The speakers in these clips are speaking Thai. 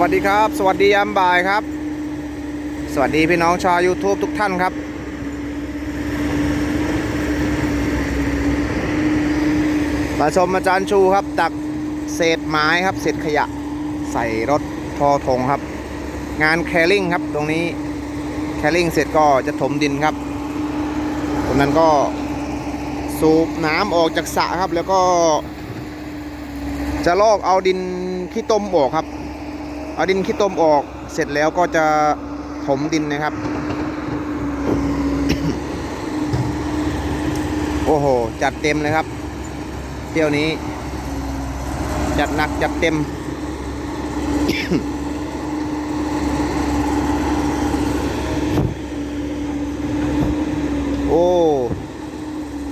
วัสดีครับ สวัสดียามบ่ายครับ สวัสดีพี่น้องชาว YouTube ทุกท่านครับ มาชมอาจารย์ชูครับ ตักเศษไม้ครับ เศษขยะ ใส่รถทอทงครับ งานแคริ่งครับตรงนี้แคริ่งเสร็จก็จะถมดินครับตรงนั้นก็สูบน้ำออกจากสระครับแล้วก็จะลอกเอาดินขี้ต้มออกครับ เอาดินขี้ต้มออกเสร็จแล้วก็จะถมดินนะครับ โอ้โห จัดเต็มเลยครับ เที่ยวนี้ จัดหนักจัดเต็ม โอ้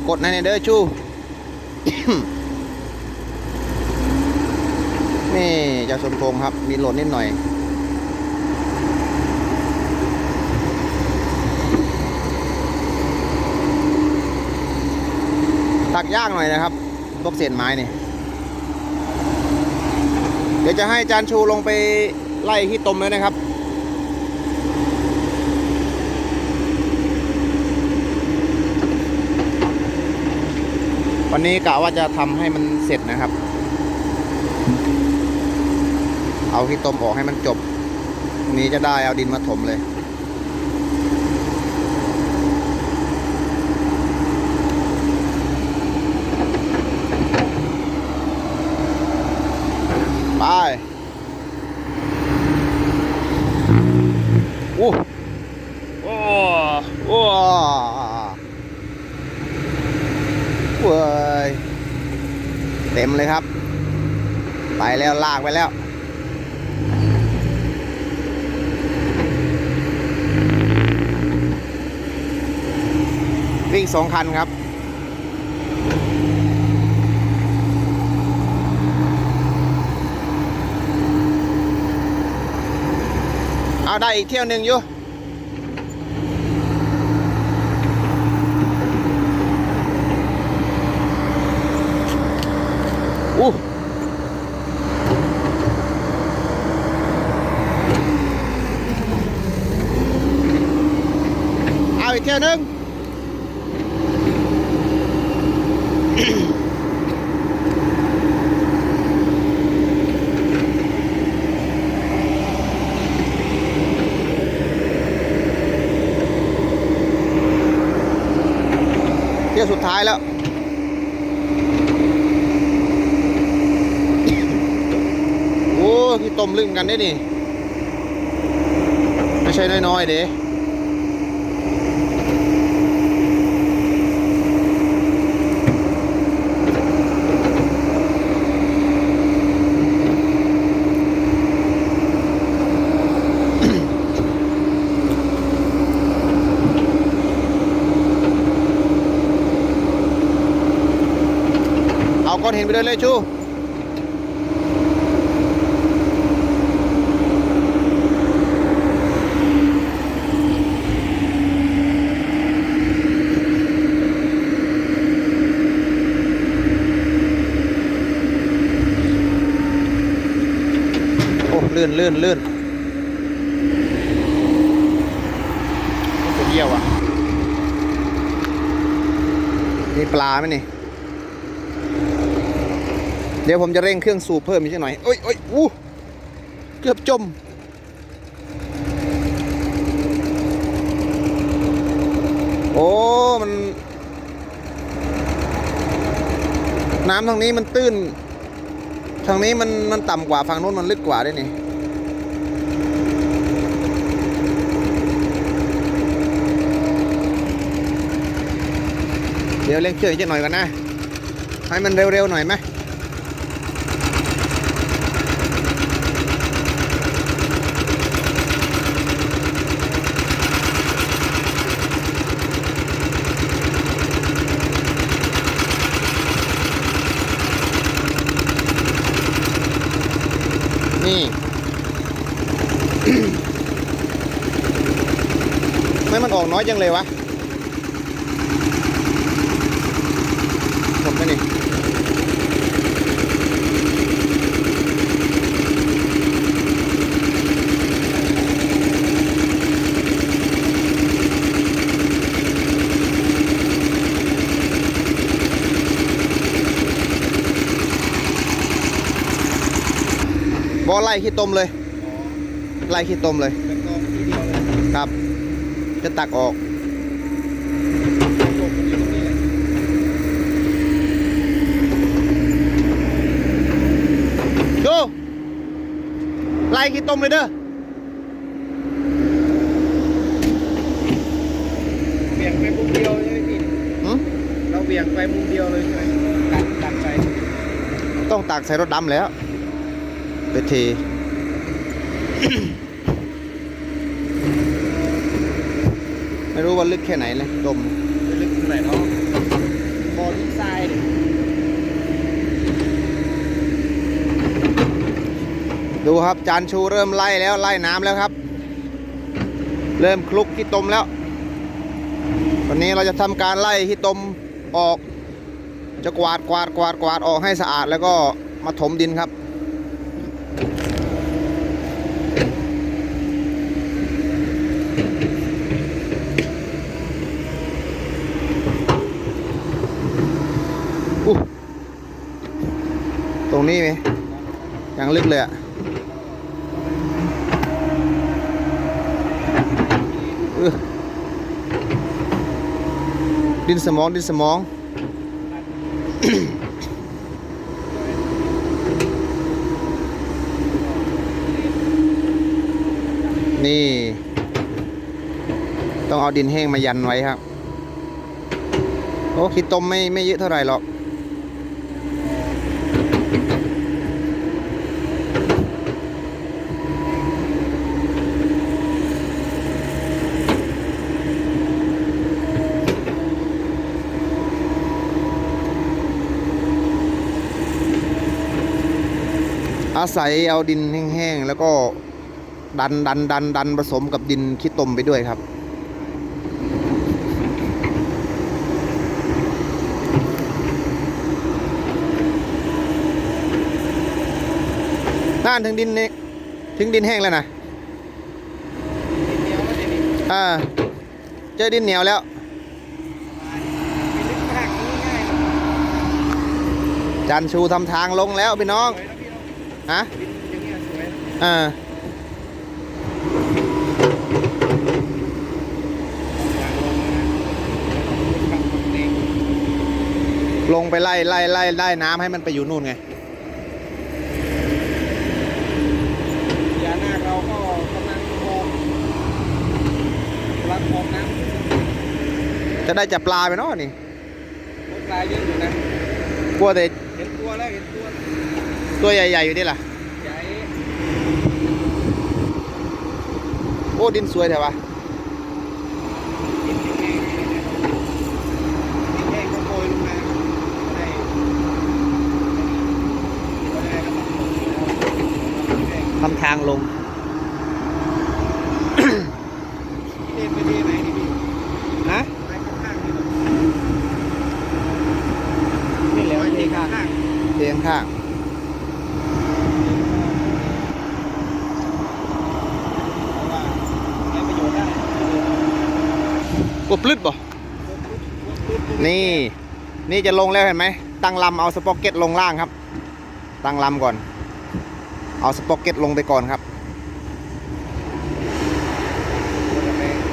กดในเด้อชู นี่จ้าสมพงครับ มีโหลดนิดหน่อย ตักยากหน่อยนะครับพวกเศษไม้นี่ เดี๋ยวจะให้จานชูลงไปไล่ที่ตมเลยนะครับวันนี้กะว่าจะทำให้มันเสร็จนะครับ เอาที่ต้มออกให้มันจบพรุ่งนี้จะได้เอาดินมาถมเลย ไปโอ้โอ้โอ้เว้ยเต็มเลยครับ ไปแล้วลากไปแล้ว วิ่ง สองคันครับ เอาได้อีกเที่ยวหนึ่งอยู่อู้เอาอีกเที่ยวหนึ่ง เที่ยวสุดท้าย แล้ว โอ้ที่ต้มลึงกันได้นี่ ไม่ใช่น้อยๆเด้ เดินไปเลยชูโอ้ลื่นลื่นลื่นเดียวอะ มีปลาไหมนี่ เดี๋ยวผมจะเร่งเครื่องสูบเพิ่มอีกสักหน่อยโอ้ยโอ้ยอู้เกือบจม โอ้ มัน น้ำทางนี้มันตื้น ทางนี้มันมันต่ำกว่าฝั่งโน้นมันลึกกว่าด้วยนี่เดี๋ยวเร่งเครื่องอีกสักหน่อยก่อนนะ ให้มันเร็วๆหน่อยไหม อยจังเลยวะหมดไหนี่บ่อไล่ขี้ต้มเลย ไล่ขี้ต้มเลยครับ จะตักออกกบมันอยู่ตรงนี้แหละดูไล่ขี้ต้มเลยเด้อเบี่ยงไปมุมเดียวใช่ไหมพี่หึเราเบี่ยงไปมุมเดียวเลยใช่ไหมดันดันไปต้องตักใส่รถดำแล้วไปเท ไม่ รู้ว่าลึกแค่ไหนเลยต้มไปลึกเท่าไหร่เนาะบอลที่ทรายดิดูครับจานชูเริ่มไล่แล้วไล่น้ำแล้วครับ เริ่มคลุกขี้ตมแล้ววันนี้เราจะทำการไล่ขี้ตมออก จะกวาดกวาดกวาดกวาดออกให้สะอาดแล้วก็มาถมดินครับ อู้ตรงนี้ไหมยัง ลึกเลยอะดินสมองดินสมอง นี่ ต้องเอาดินแห้งมายันไว้ครับ โอ้ขี้ต้มไม่ไม่เยอะเท่าไหร่หรอก อาศัยเอาดินแห้งๆ แล้วก็ดันดันดันดันผสมกับดินขี้ตมไปด้วยครับ น่านถึงดินนี่ถึงดินแห้งแล้วนะเดียวก็จะมีอ่าเจอดินเหนียวแล้วลึกมากง่ายๆนะจันชูทำทางลงแล้วพี่น้อง ฮะดินอย่างเงี้ยสวยอ่าทางลงนะทำของเด็กลงไปไล่ไล่ไล่ไล่น้ำให้มันไปอยู่นู่นไงยานาคเราก็กำลังมองกำลังมองน้ำจะได้จับปลาไปเนาะนี่รถลายเยอะอยู่นะกลัวแต่เห็นตัวแล้วเห็นตัว ตัวใหญ่ ๆ อยู่นี่ล่ะ ใหญ่โอ้ดินสวยแต่ว่ากินแห้งๆกินแห้งก็โกยลงมาได้ได้ก็ต้องลงแล้วแห้งทำทางลงเล่นไปที่ไหนนี่พี่ฮะไปข้างๆนี่หรอนี่แหละไปเทที่ข้าข้างงเทข้าง เพราะว่าใช้ประโยชน์ได้ กดปลึดบ่นี่ นี่จะลงแล้วเห็นไหม ตั้งลำเอาสป็อกเก็ตลงล่างครับ ตั้งลำก่อน เอาสป็อกเก็ตลงไปก่อนครับ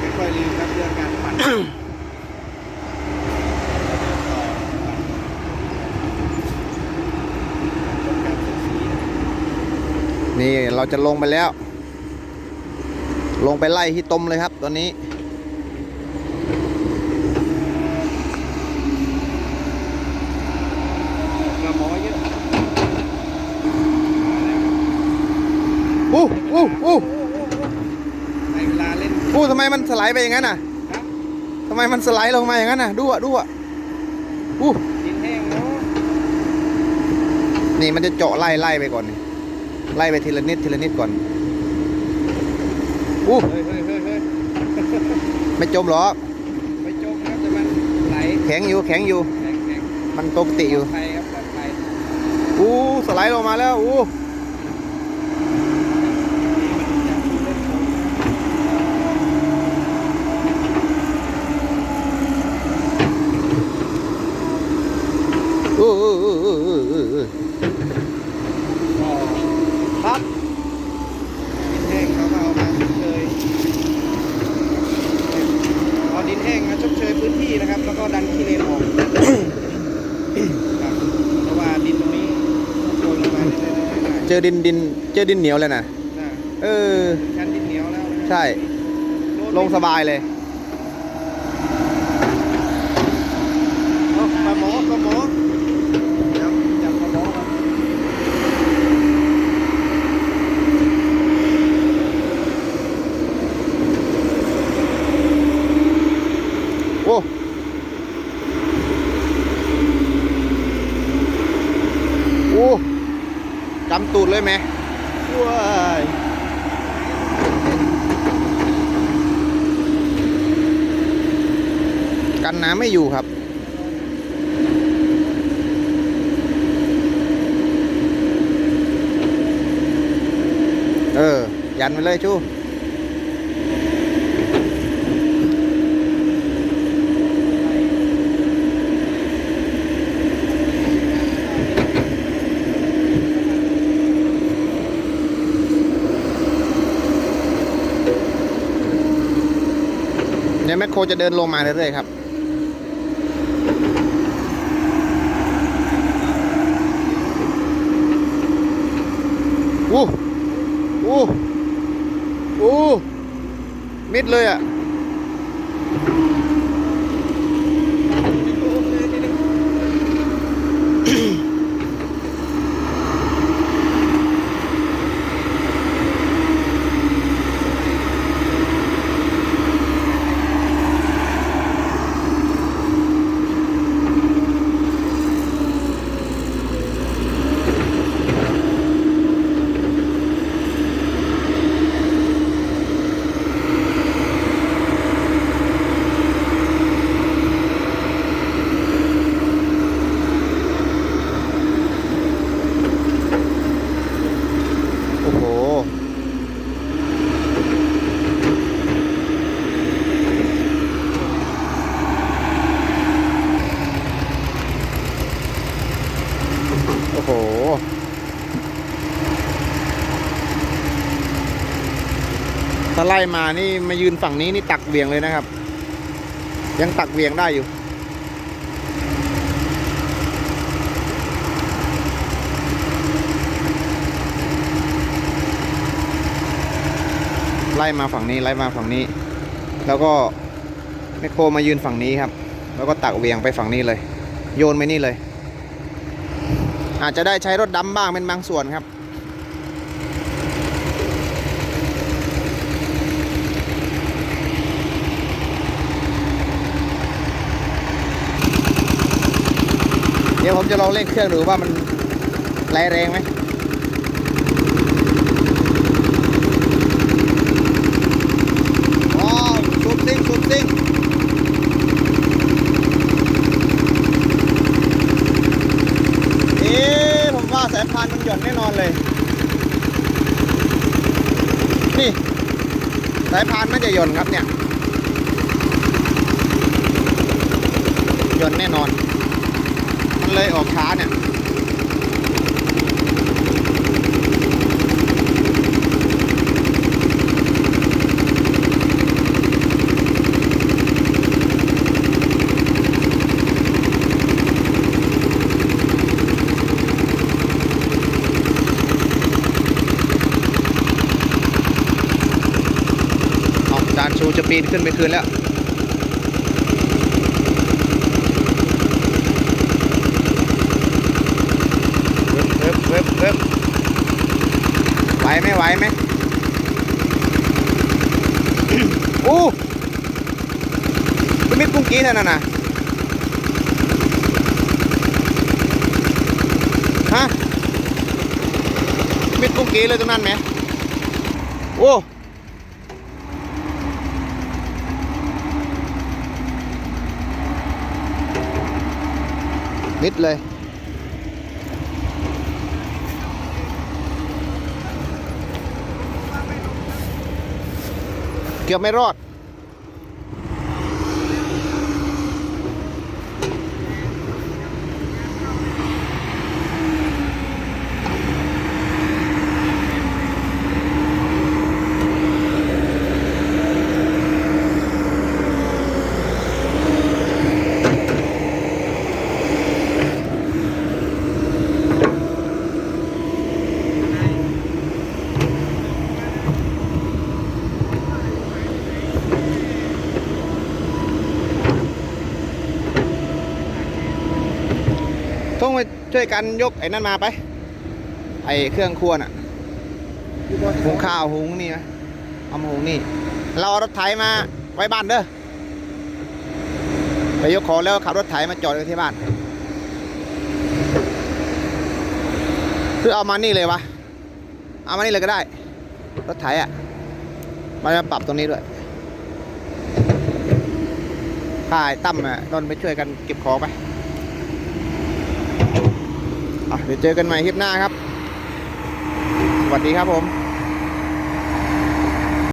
ไม่ค่อยลืมครับเรื่องการปั่นนี่เราจะลงไปแล้ว ลงไปไล่ที่ต้มเลยครับตอนนี้ กระหมอเยอะ อู้อู้อู้ ในเวลาเล่น อู้ทำไมมันสไลด์ไปอย่างนั้นน่ะครับทำไมมันสไลด์ลงมาอย่างนั้นน่ะดูอะดูอะอู้ดินแห้งเนาะนี่มันจะเจาะไล่ไล่ไปก่อนนี่ไล่ไปทีละนิดทีละนิดก่อนอู้เฮ้ยเฮ้ยเฮ้ยเฮ้ยไม่จมหรอกไม่จมครับแต่มันไหลแข็งอยู่แข็งอยู่ แข็งแข็งมันปกติอยู่ปลดภัยครับปลอดภัยอู้สไลด์ลงมาแล้วอู้ ครับดินแห้งเขาก็เอาาเชยเอดินแห้งมาชดเชยพื้นที่นะครับ แล้วก็ดันขี้เลนออกเพราะว่าดินนี้เเจอดินดินเจอดินเหนียวเลยนะ เออ ชั้นดินเหนียวแล้ว ใช่ ลงสบายเลย ไหมว้ายกันน้ำไม่อยู่ครับเออยันไปเลยชู คโคจะเดินลงมาเรื่อยๆครับอู้อู้อู้มิดเลยอะ โอ้โห โอ้โห ถ้าไล่มานี่มายืนฝั่งนี้นี่ตักเวียงเลยนะครับ ยังตักเวียงได้อยู่ ไล่มาฝั่งนี้ไล่มาฝั่งนี้ แล้วก็แมคโครมายืนฝั่งนี้ครับ แล้วก็ตักเวียงไปฝั่งนี้เลย โยนไปนี่เลย อาจจะได้ใช้รถดำบ้างเป็นบางส่วนครับ เดี๋ยวผมจะลองเร่งเครื่องดูว่ามันแรงแรงไหมว้าวสุดซิ่งสุดซิ่งเอ๊ะผมว่าสายพานมันหย่อนแน่นอนเลย นี่สายพานไมันจะหย่อนครับเนี่ย หย่อนแน่นอน เลยออกช้าเนี่ยออกจานชูจะปีนขึ้นไปคืนแล้ว เว็บเว็บเว็บเว็บไหวไหมไหวไหม อู้เป็นมิด กุ้งกี้นั่นน่ะนะฮะมิดกุ้งกี้เลยตรงนั้นไหมโอ้มิดเลยเกือบไม่รอด ช่วยกันยกไอ้นั่นมาไป ไอ้เครื่องครัวน่ะอยู่บนหุงข้าวหุงนี่นะเอามาหุงนี่ เราเอารถไถมาไว้บ้านเด้อ ไปยกของแล้วขับรถไถมาจอดไว้ที่บ้านหรือเอามานี่เลยวะ เอามานี่เลยก็ได้ รถไถอะ มันจะปรับตรงนี้ด้วยพาไอ้ตั้มอะนนไปช่วยกันเก็บของไปอะเดี๋ยวเจอกันใหม่คลิปหน้าครับ สวัสดีครับผม